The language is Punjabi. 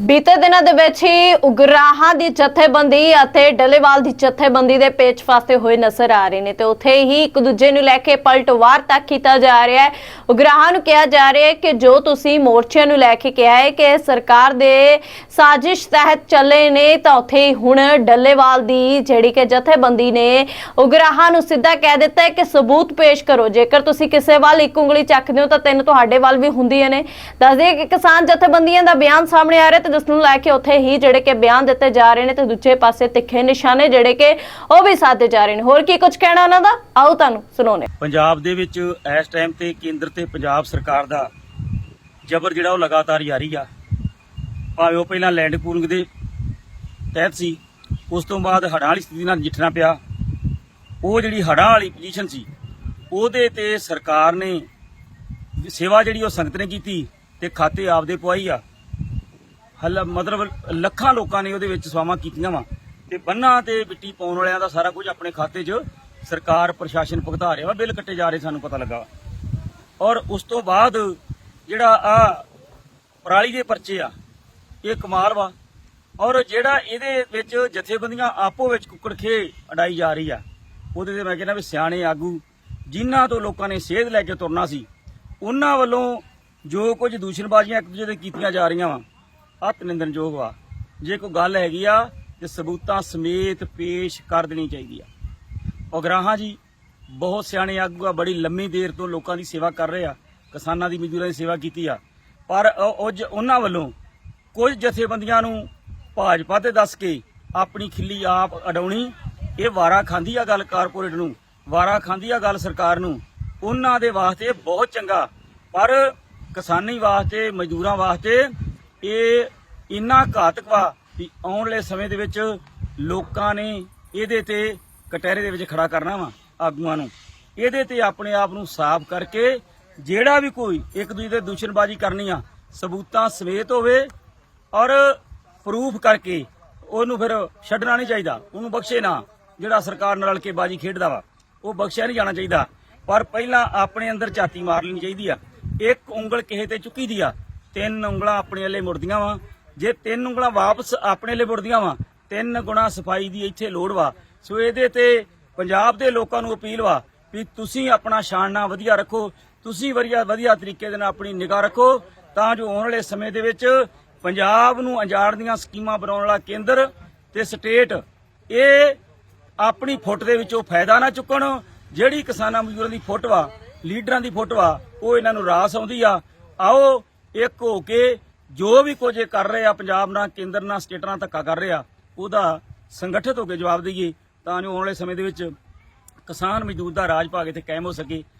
ਬੀਤੇ ਦਿਨਾਂ ਦੇ ਵਿੱਚ ਹੀ ਉਗਰਾਹਾਂ ਦੀ ਜਥੇਬੰਦੀ ਅਤੇ ਡੱਲੇਵਾਲ ਦੀ ਜਥੇਬੰਦੀ ਦੇ ਪੇਚ ਫਾਸਤੇ ਹੋਏ ਨਜ਼ਰ ਆ ਰਹੇ ਨੇ ਤੇ ਉੱਥੇ ਹੀ ਇੱਕ ਦੂਜੇ ਨੂੰ ਲੈ ਕੇ ਪਲਟਵਾਰ ਤੱਕ ਕੀਤਾ ਜਾ ਰਿਹਾ ਹੈ। ਉਗਰਾਹਾਂ ਨੂੰ ਕਿਹਾ ਜਾ ਰਿਹਾ ਹੈ ਕਿ ਜੋ ਤੁਸੀਂ ਮੋਰਚਿਆਂ ਨੂੰ ਲੈ ਕੇ ਕਿਹਾ ਹੈ ਕਿ ਸਰਕਾਰ ਦੇ ਸਾਜ਼ਿਸ਼ ਤਹਿਤ ਚੱਲੇ ਨੇ, ਤਾਂ ਉੱਥੇ ਹੁਣ ਡੱਲੇਵਾਲ ਦੀ ਜਿਹੜੀ ਕਿ ਜਥੇਬੰਦੀ ਨੇ ਉਗਰਾਹਾਂ ਨੂੰ ਸਿੱਧਾ ਕਹਿ ਦਿੱਤਾ ਹੈ ਕਿ ਸਬੂਤ ਪੇਸ਼ ਕਰੋ। ਜੇਕਰ ਤੁਸੀਂ ਕਿਸੇ ਵੱਲ ਇੱਕ ਉਂਗਲੀ ਚੱਕਦੇ ਹੋ ਤਾਂ ਤਿੰਨ ਤੁਹਾਡੇ ਵੱਲ ਵੀ ਹੁੰਦੀਆਂ ਨੇ। ਦੱਸਦੇ ਕਿ ਕਿਸਾਨ ਜਥੇਬੰਦੀਆਂ ਦਾ ਬਿਆਨ ਸਾਹਮਣੇ ਆ ਰਿਹਾ ਤੇ ਜਿਸ ਨੂੰ ਲੈ ਕੇ ਉੱਥੇ ਹੀ ਜਿਹੜੇ ਕਿ ਬਿਆਨ ਦਿੱਤੇ ਜਾ ਰਹੇ ਨੇ ਤੇ ਦੂਜੇ ਪਾਸੇ ਤਿੱਖੇ ਨਿਸ਼ਾਨੇ ਜਿਹੜੇ ਕਿ ਉਹ ਵੀ ਸਾਧੇ ਜਾ ਰਹੇ ਨੇ। ਹੋਰ ਕੀ ਕੁਝ ਕਹਿਣਾ ਉਹਨਾਂ ਦਾ? ਆਓ ਤੁਹਾਨੂੰ ਸੁਣਾਉਂਦੇ ਪੰਜਾਬ ਦੇ ਵਿੱਚ ਇਸ ਟਾਈਮ ਤੇ ਕੇਂਦਰ ਤੇ ਪੰਜਾਬ ਸਰਕਾਰ ਦਾ ਜ਼ਬਰ ਜਿਹੜਾ ਉਹ ਲਗਾਤਾਰ ਜਾਰੀ ਆ। ਭਾਵੇਂ ਉਹ ਪਹਿਲਾਂ ਲੈਂਡ ਪੂਲਿੰਗ ਦੇ ਤਹਿਤ ਸੀ, ਉਸ ਤੋਂ ਬਾਅਦ ਹੜਾਂ ਵਾਲੀ ਸਥਿਤੀ ਨਾਲ ਨਜਿੱਠਣਾ ਪਿਆ। ਉਹ ਜਿਹੜੀ ਹੜਾਂ ਵਾਲੀ ਪੋਜੀਸ਼ਨ ਸੀ, ਉਹਦੇ ਤੇ ਸਰਕਾਰ ਨੇ ਸੇਵਾ ਜਿਹੜੀ ਉਹ ਸੰਗਤ ਨੇ ਕੀਤੀ ਤੇ ਖਾਤੇ ਆਪਦੇ ਪਵਾਈ ਆ। ਹਲ ਮਤਲਬ ਲੱਖਾਂ ਲੋਕਾਂ ਨੇ ਉਹਦੇ ਵਿੱਚ ਸਵਾਵਾਂ ਕੀਤੀਆਂ ਵਾ। ਤੇ ਬੰਨਾਂ ਤੇ ਮਿੱਟੀ ਪਾਉਣ ਵਾਲਿਆਂ ਦਾ ਸਾਰਾ ਕੁਝ ਆਪਣੇ ਖਾਤੇ 'ਚ ਸਰਕਾਰ, ਪ੍ਰਸ਼ਾਸਨ ਭੁਗਤਾ ਰਿਹਾ ਵਾ, ਬਿੱਲ ਕੱਟੇ ਜਾ ਰਹੇ ਸਾਨੂੰ ਪਤਾ ਲੱਗਾ ਔਰ ਉਸ ਤੋਂ ਬਾਅਦ ਜਿਹੜਾ ਆ ਪਰਾਲੀ ਦੇ ਪਰਚੇ ਆ, ਇਹ ਕਮਾਲ ਵਾ। ਔਰ ਜਿਹੜਾ ਇਹਦੇ ਵਿੱਚ ਜਥੇਬੰਦੀਆਂ ਆਪੋ ਵਿੱਚ ਕੁੱਕੜ ਖੇ ਅਡਾਈ ਜਾ ਰਹੀ ਆ, ਉਹਦੇ ਤੇ ਮੈਂ ਕਹਿੰਦਾ ਵੀ ਸਿਆਣੇ ਆਗੂ, ਜਿਨ੍ਹਾਂ ਤੋਂ ਲੋਕਾਂ ਨੇ ਸੇਧ ਲੈ ਕੇ ਤੁਰਨਾ ਸੀ, ਉਹਨਾਂ ਵੱਲੋਂ ਜੋ ਕੁਝ ਦੂਸ਼ਣਬਾਜ਼ੀਆਂ ਇੱਕ ਦੂਜੇ ਦੇ ਕੀਤੀਆਂ ਜਾ ਰਹੀਆਂ ਵਾ ਅਤ ਨਿੰਦਨਯੋਗ ਆ ਜੇ ਕੋਈ ਗੱਲ ਹੈਗੀ ਆ, ਤੇ ਸਬੂਤਾਂ ਸਮੇਤ ਪੇਸ਼ ਕਰ ਦੇਣੀ ਚਾਹੀਦੀ ਆ। ਉਗਰਾਹਾਂ ਜੀ, ਬਹੁਤ ਸਿਆਣੇ ਆਗੂ ਆ, ਬੜੀ ਲੰਮੀ ਦੇਰ ਤੋਂ ਲੋਕਾਂ ਦੀ ਸੇਵਾ ਕਰ ਰਹੇ ਆ, ਕਿਸਾਨਾਂ ਦੀ, ਮਜ਼ਦੂਰਾਂ ਦੀ ਸੇਵਾ ਕੀਤੀ ਆ। ਪਰ ਅੱਜ ਉਹਨਾਂ ਵੱਲੋਂ ਕੁਝ ਜਥੇਬੰਦੀਆਂ ਨੂੰ ਭਾਜਪਾ ਤੇ ਦੱਸ ਕੇ ਆਪਣੀ ਖਿੱਲੀ ਆਪ ਅਡਾਉਣੀ, ਇਹ ਵਾਰਾ ਖਾਂਦੀ ਆ ਗੱਲ ਕਾਰਪੋਰੇਟ ਨੂੰ, ਵਾਰਾ ਖਾਂਦੀ ਆ ਗੱਲ ਸਰਕਾਰ ਨੂੰ, ਉਹਨਾਂ ਦੇ ਵਾਸਤੇ ਬਹੁਤ ਚੰਗਾ। ਪਰ ਕਿਸਾਨੀ ਵਾਸਤੇ, ਮਜ਼ਦੂਰਾਂ ਵਾਸਤੇ ਇਹ ਇੰਨਾ ਘਾਤਕ ਵਾ ਵੀ ਆਉਣ ਵਾਲੇ ਸਮੇਂ ਦੇ ਵਿੱਚ ਲੋਕਾਂ ਨੇ ਇਹਦੇ ਤੇ ਕਟਹਿਰੇ ਦੇ ਵਿੱਚ ਖੜਾ ਕਰਨਾ ਵਾ ਆਗੂਆਂ ਨੂੰ। ਇਹਦੇ ਤੇ ਆਪਣੇ ਆਪ ਨੂੰ ਸਾਫ਼ ਕਰਕੇ ਜਿਹੜਾ ਵੀ ਕੋਈ ਇੱਕ ਦੂਜੇ ਦੇ ਦੂਸ਼ਣਬਾਜ਼ੀ ਕਰਨੀ ਆ, ਸਬੂਤਾਂ ਸਮੇਤ ਹੋਵੇ ਔਰ ਪ੍ਰੂਫ ਕਰਕੇ ਉਹਨੂੰ ਫਿਰ ਛੱਡਣਾ ਨਹੀਂ ਚਾਹੀਦਾ, ਉਹਨੂੰ ਬਖਸ਼ੇ ਨਾ। ਜਿਹੜਾ ਸਰਕਾਰ ਨਾਲ ਰਲ ਕੇ ਬਾਜੀ ਖੇਡਦਾ ਵਾ, ਉਹ ਬਖਸ਼ਿਆ ਨਹੀਂ ਜਾਣਾ ਚਾਹੀਦਾ। ਪਰ ਪਹਿਲਾਂ ਆਪਣੇ ਅੰਦਰ ਝਾਤੀ ਮਾਰ ਲੈਣੀ ਚਾਹੀਦੀ ਆ। ਇੱਕ ਉਂਗਲ ਕਿਸੇ ਤੇ ਚੁੱਕੀ ਦੀ ਆ ਤਿੰਨ ਉਂਗਲਾਂ ਆਪਣੇ ਲਈ ਮੁੜਦੀਆਂ ਵਾ। ਜੇ ਤਿੰਨ ਉਂਗਲਾਂ ਵਾਪਸ ਆਪਣੇ ਲਈ ਮੁੜਦੀਆਂ ਵਾ, ਤਿੰਨ ਗੁਣਾ ਸਫ਼ਾਈ ਦੀ ਇੱਥੇ ਲੋੜ ਵਾ। ਸੋ ਇਹਦੇ ਤੇ ਪੰਜਾਬ ਦੇ ਲੋਕਾਂ ਨੂੰ ਅਪੀਲ ਵਾ ਵੀ ਤੁਸੀਂ ਆਪਣਾ ਸ਼ਾਨਣਾ ਵਧੀਆ ਰੱਖੋ, ਤੁਸੀਂ ਵਧੀਆ ਵਧੀਆ ਤਰੀਕੇ ਦੇ ਨਾਲ ਆਪਣੀ ਨਿਗਾਹ ਰੱਖੋ, ਤਾਂ ਜੋ ਆਉਣ ਵਾਲੇ ਸਮੇਂ ਦੇ ਵਿੱਚ ਪੰਜਾਬ ਨੂੰ ਅੰਜਾੜ ਦੀਆਂ ਸਕੀਮਾਂ ਬਣਾਉਣ ਵਾਲਾ ਕੇਂਦਰ ਤੇ ਸਟੇਟ, ਇਹ ਆਪਣੀ ਫੁੱਟ ਦੇ ਵਿੱਚੋਂ ਫਾਇਦਾ ਨਾ ਚੁੱਕਣ। ਜਿਹੜੀ ਕਿਸਾਨਾਂ ਮਜ਼ਦੂਰਾਂ ਦੀ ਫੁੱਟ ਵਾ, ਲੀਡਰਾਂ ਦੀ ਫੁੱਟ ਵਾ, ਉਹ ਇਹਨਾਂ ਨੂੰ ਰਾਸ ਆਉਂਦੀ ਆ। ਆਓ ਇੱਕ ਹੋ ਕੇ ਜੋ ਵੀ ਕੁਝ ਇਹ ਕਰ ਰਹੇ ਆ, ਪੰਜਾਬ ਨਾਲ ਕੇਂਦਰ ਨਾਲ, ਸਟੇਟਾਂ ਨਾਲ ਧੱਕਾ ਕਰ ਰਹੇ ਆ, ਉਹਦਾ ਸੰਗਠਿਤ ਹੋ ਕੇ ਜਵਾਬ ਦਈਏ ਤਾਂ ਜੋ ਆਉਣ ਵਾਲੇ ਸਮੇਂ ਦੇ ਵਿੱਚ ਕਿਸਾਨ ਮਜ਼ਦੂਰ ਦਾ ਰਾਜ ਭਾਗ ਇੱਥੇ ਕਾਇਮ ਹੋ ਸਕੇ।